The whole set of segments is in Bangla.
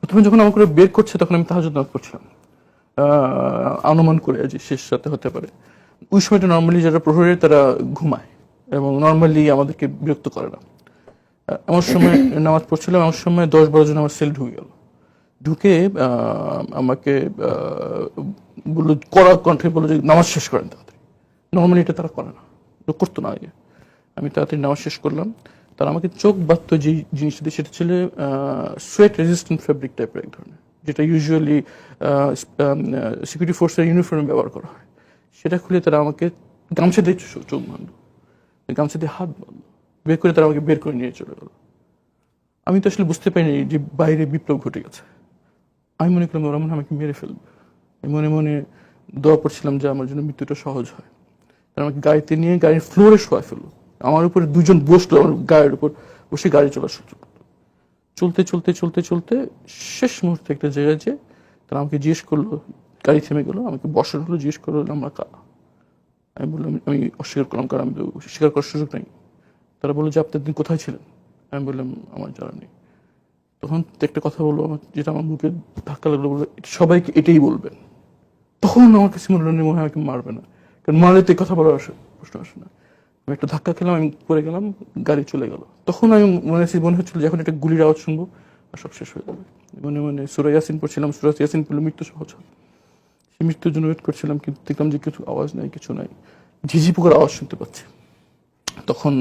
প্রথমে যখন আমার করে বের করছে তখন আমি তাহাজুদ নামাজ পড়ছিলাম। অনুমান করে যে শেষ রাতে হতে পারে। ওই সময়টা নর্মালি যারা প্রহরী তারা ঘুমায় এবং নর্মালি আমাদেরকে বিরক্ত করে না। আমার সময় নামাজ পড়ছিলাম আমার সময় দশ বারো জন আমার সেল ঢুকে গেল। ঢুকে আহ, আমাকে বলল কড়া কণ্ঠে বলল যে নামাজ শেষ করেন তাড়াতাড়ি। নর্মালি এটা তারা করে না। করতো না আগে। আমি তাড়াতাড়ি নামাজ শেষ করলাম। তারা আমাকে চোখ বাঁধত যে জিনিসটা দিয়ে, সেটা ছিল সোয়েট রেজিস্ট্যান্ট ফেব্রিক টাইপের এক ধরনের, যেটা ইউজুয়ালি সিকিউরিটি ফোর্সের ইউনিফর্মে ব্যবহার করা হয়। সেটা খুলে তারা আমাকে গামছা দিয়ে চোখ বাঁধলো, গামছা দিয়ে হাত বাঁধলো, বের করে তারা আমাকে বের করে নিয়ে চলে গেল। আমি তো আসলে বুঝতে পারিনি যে বাইরে বিপ্লব ঘটে গেছে। আমি মনে করলাম, ওরা মনে আমাকে মেরে ফেলবে। আমি মনে মনে দোয়া পড়ছিলাম যে আমার জন্য মৃত্যুটা সহজ হয়। তারা আমাকে গাড়িতে নিয়ে, গাড়ির ফ্লোরে শোয়া ফেলল। আমার উপরে দুজন বসল আমার গায়ের উপর, বসে গাড়ি চলা শুরু চলতে চলতে চলতে চলতে শেষ মুহূর্তে একটা জায়গায় যে তারা আমাকে জিজ্ঞেস করল, গাড়ি থেমে গেলো, আমাকে বসার হলো, জিজ্ঞেস করল, আমরা কারা আমি বললাম, আমি অস্বীকার করলাম, কারণ আমি তো স্বীকার করার সুযোগ নেই। তারা বলল, যে আপনি দিন কোথায় ছিলেন? আমি বললাম, আমার জানা নেই। তখন একটা কথা বলল আমার, যেটা আমার মুখে ধাক্কা লাগল, বলল সবাইকে এটাই বলবেন। তখন আমার কাছে মনে মনে হয় আমাকে মারবে না। কারণ মারলে তো কথা বলার আসে, প্রশ্ন আসে না। আমি একটা ধাক্কা খেলাম, আমি পড়ে গেলাম, গাড়ি চলে গেল। তখন আমি মনে হচ্ছে মনে হচ্ছিল যে এখন একটা গুলির আওয়াজ শুনব, আর সব শেষ হয়ে যাবে মনে মনে সুরা ইয়াসিন পড়ছিলাম, সুরা ইয়াসিন পড়লে মৃত্যু সহজ হয়। সেই মৃত্যুর জন্য ওয়েট করছিলাম, কিন্তু দেখলাম যে কিছু আওয়াজ নাই, কিছু নাই। ঝিঝি পোকার আওয়াজ শুনতে পাচ্ছি। তখন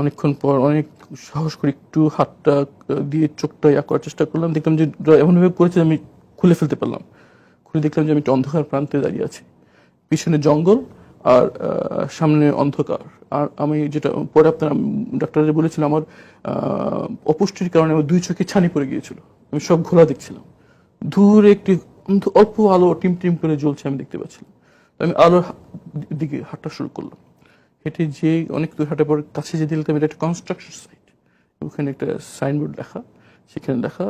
অনেকক্ষণ পর, অনেক সাহস করে একটু হাতটা দিয়ে চোখটা ইয়া করার চেষ্টা করলাম। দেখলাম যে এমনভাবে করেছে আমি খুলে ফেলতে পারলাম। খুলে দেখলাম যে আমি একটা অন্ধকার প্রান্তে দাঁড়িয়ে আছি। পিছনে জঙ্গল আর সামনে অন্ধকার। আর আমি যেটা, পরে আপনার, ডাক্তার বলেছিলাম আমার অপুষ্টির কারণে আমার দুই চোখে ছানি পড়ে গিয়েছিল। আমি সব ঘোলা দেখছিলাম। দূরে একটি অল্প আলো টিম টিম করে জ্বলছে আমি দেখতে পাচ্ছিলাম। আমি আলোর দিকে হাঁটা শুরু করলাম। হেঁটে যে অনেক দূর হাঁটার পর কাছে যে দেখলাম এটা একটা কনস্ট্রাকশন সাইট ওখানে একটা সাইনবোর্ড লেখা। সেখানে লেখা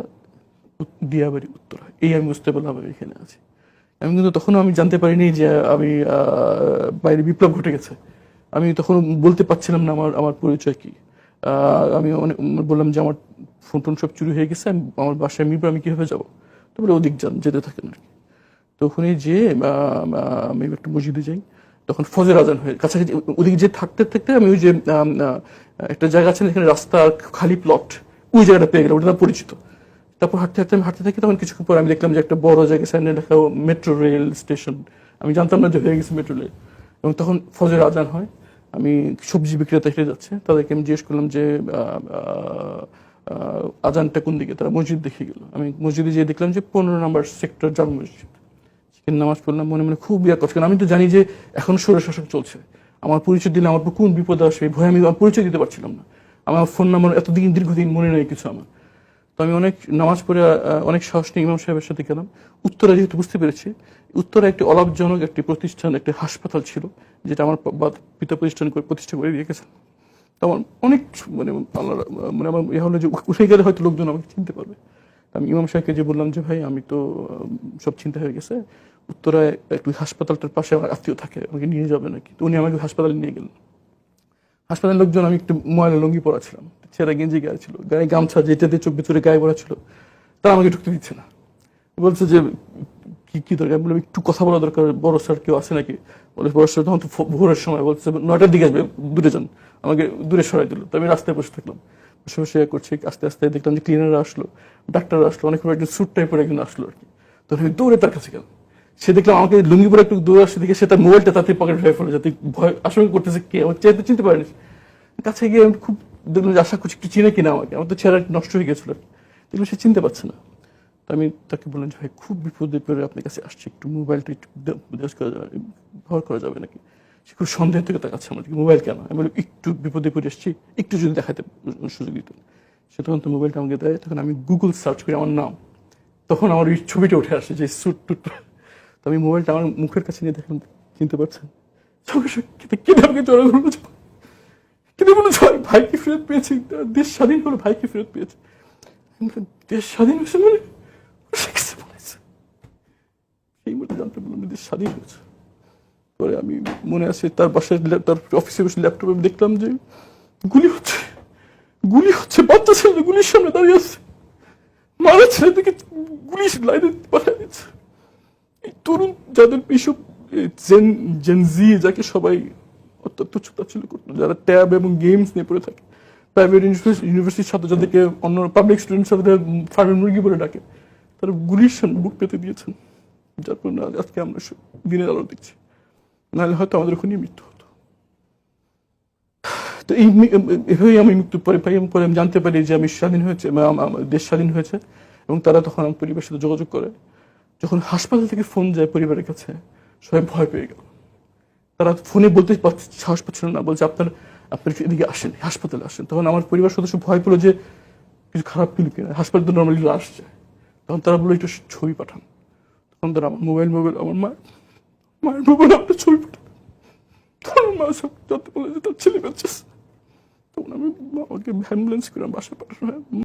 দিয়াবাড়ি উত্তর। এই আমি বুঝতে পারলাম আমি এখানে আছি। আমি কিন্তু তখনও আমি জানতে পারিনি যে আমি বাইরে বিপ্লব ঘটে গেছে। আমি তখন বলতে পারছিলাম না আমার আমার পরিচয় কি। আমি অনেক, বললাম যে আমার ফোন টোন সব চুরি হয়ে গেছে, আমি, আমার বাসায় মিরপুর আমি কীভাবে যাব? তো বলে ওদিক যান, যেতে থাকেন আর কি। তো ওখানে যে আমি একটু মসজিদে যাই, তখন ফজর আজান হয়ে, কাছাকাছি, ওদিকে যে থাকতে থাকতে আমি ওই যে একটা জায়গা আছে এখানে রাস্তা খালি প্লট ওই জায়গাটা পেয়ে গেলাম, ওটা পরিচিত। তারপর হাঁটতে হাঁটতে আমি হাঁটতে থাকি, তখন কিছুক্ষণ পর আমি দেখলাম যে একটা বড় জায়গায় সাইনে লেখা মেট্রো রেল স্টেশন আমি জানতাম না যে হয়ে গেছে মেট্রো রেল এবং তখন ফজর আজান হয়, আমি সবজি বিক্রেতা হেঁটে যাচ্ছে, তাদেরকে আমি জিজ্ঞেস করলাম যে আজানটা কোন দিকে? তারা মসজিদ দেখে গেল। আমি মসজিদে যেয়ে দেখলাম যে পনেরো নম্বর সেক্টর জাল মসজিদ। সেখানে নামাজ পড়লাম, মনে মনে খুব ইয়া কারণ আমি তো জানি যে এখন সৌর শাসক চলছে। আমার পরিচয় দিলে আমার কোন বিপদ আসবে ভয়ে আমি পরিচয় দিতে পারছিলাম না। আমার ফোন নাম্বার এতদিন, দীর্ঘদিন মনে নেই কিছু আমার। আমি অনেক নামাজ পড়ে অনেক সাহস নিয়ে ইমাম সাহেবের সাথে গেলাম। উত্তরা যেহেতু বুঝতে পেরেছি, উত্তরা একটি অলাভজনক একটি প্রতিষ্ঠান, একটি হাসপাতাল ছিল, যেটা আমার পিতা প্রতিষ্ঠান করে, প্রতিষ্ঠা করে দিয়ে গেছেন। তো আমার অনেক মানে আল্লাহ মানে আমার ইয়ে হলো যে উঠে গেলে হয়তো লোকজন আমাকে চিনতে পারবে। আমি ইমাম সাহেবকে যে বললাম যে, ভাই, আমি তো সব চিন্তা হয়ে গেছে। উত্তরায় একটু হাসপাতালটার পাশে আমার আত্মীয় থাকে, আমাকে নিয়ে যাবে নাকি? তো উনি আমাকে হাসপাতালে নিয়ে গেলেন। হাসপাতালের লোকজন, আমি একটু ময়লা লুঙ্গি পরা ছিলাম। ছেঁড়া গেঞ্জি গায়ে ছিল গায়ে গামছা যেটা দিয়ে চোখ ভিতরে গায়ে পড়া ছিল, তারা আমাকে ঢুকতে দিচ্ছে না। বলছে যে, কি কি দরকার? বললাম, একটু কথা বলা দরকার, বড় স্যার কেউ আছে নাকি? বলে বড় স্যার, তখন তো ভোরের সময় বলছে, নয়টার দিকে আসবে, দূরে যান। আমাকে দূরে সরাই দিল, তো আমি রাস্তায় বসে থাকলাম। বসে বসে করছি, আস্তে আস্তে দেখলাম যে ক্লিনাররা আসলো ডাক্তার আসলো, অনেক একজন স্যুট টাইপের একজন আসলো আর কি। তখন আমি দৌড়ে তার কাছে গেলাম। সে দেখলাম আমাকে লুঙ্গি পরে একটু দূরে আসছে দেখে সে তার মোবাইলটা তাতে পকেট হয়ে ফেলে, যাতে ভয়, আশঙ্কা করতেছে কে আমার তো চিনতে পারেনি। কাছে গিয়ে আমি খুব দেখলাম যে আশা করছি একটু চিনে কিনা আমাকে। আমার তো চেহারা নষ্ট হয়ে গেছিল। দেখলাম সে চিনতে পারছে না। তো আমি তাকে বললাম যে, ভাই, খুব বিপদে পড়ে আপনার কাছে আসছে। একটু মোবাইলটা একটু করা যাবে, ব্যবহার করা যাবে নাকি? সে খুব সন্দেহ থেকে তাকাচ্ছে আমার মোবাইল কেন? আমি বললাম, একটু বিপদে পড়ে এসেছি একটু যদি দেখাতে সুযোগ দিত সে তখন তো মোবাইলটা আমাকে দেয়। তখন আমি গুগল সার্চ করি আমার নাম। তখন আমার ওই ছবিটা উঠে আসে যে স্যুট টুট। তো আমি মোবাইলটা আমার মুখের কাছে নিয়ে দেখলাম, চিনতে পারছেন? সঙ্গে সঙ্গে কেঁদে আমাকে জড়ো করল যে, কিন্তু বলে ভাই ভাইকে ফেরত পেয়েছি দেশ স্বাধীন হলো ভাইকে ফেরত পেয়েছি। দেশ স্বাধীন হয়েছে মানে? সেই মুহূর্তে জানতে পারলাম দেশ স্বাধীন হয়েছে। পরে আমি মনে আছে তার বাসায় তার অফিসে বসে ল্যাপটপে দেখলাম যে গুলি হচ্ছে গুলি হচ্ছে বাচ্চা ছেলে গুলির সামনে দাঁড়িয়ে আছে। মারা ছেলেদেরকে গুলি লাইনে পাঠিয়ে দিচ্ছে এই তরুণ যাদের এইসব জেন জেনজি যাকে সবাই অত্যন্ত ছোটাছুলি করতো, যারা ট্যাব এবং গেমস নিয়ে পড়ে থাকে। প্রাইভেট ইউনিভার্সিটির ছাত্র যাদেরকে অন্য পাবলিক সাথে ফার্মের মুরগি বলে ডাকে, তারা গুলির সামনে বুক পেতে দিয়েছেন। যার আজকে আমরা দিনের আলো নাহলে হয়তো আমাদের ওখানে মৃত্যু হতো। তো এই আমি মৃত্যু পরে পাই, এবং পরে আমি জানতে পারি যে আমি স্বাধীন হয়েছে দেশ স্বাধীন হয়েছে, এবং তারা তখন আমার পরিবারের সাথে যোগাযোগ করে। যখন হাসপাতাল থেকে ফোন যায় পরিবারের কাছে, সবাই ভয় পেয়ে গেল। তারা ফোনে বলতে সাহস পাচ্ছিল না, বলছে আপনার আপনার এদিকে আসেন, হাসপাতালে আসেন। তখন আমার পরিবার সদস্য ভয় পেল যে কিছু খারাপ কিন্তু কিনা। হাসপাতাল তো নর্মালি আসছে তখন তারা বলল, একটু ছবি পাঠান। তখন তারা আমার মোবাইল মোবাইল আমার মা মায়ের মোবাইল আপনার ছবি পাঠান। তখন মা সব যত বলে যে তার ছেলে বেঁচেছে তখন আমি আমাকে অ্যাম্বুলেন্স করে বাসা পাঠানো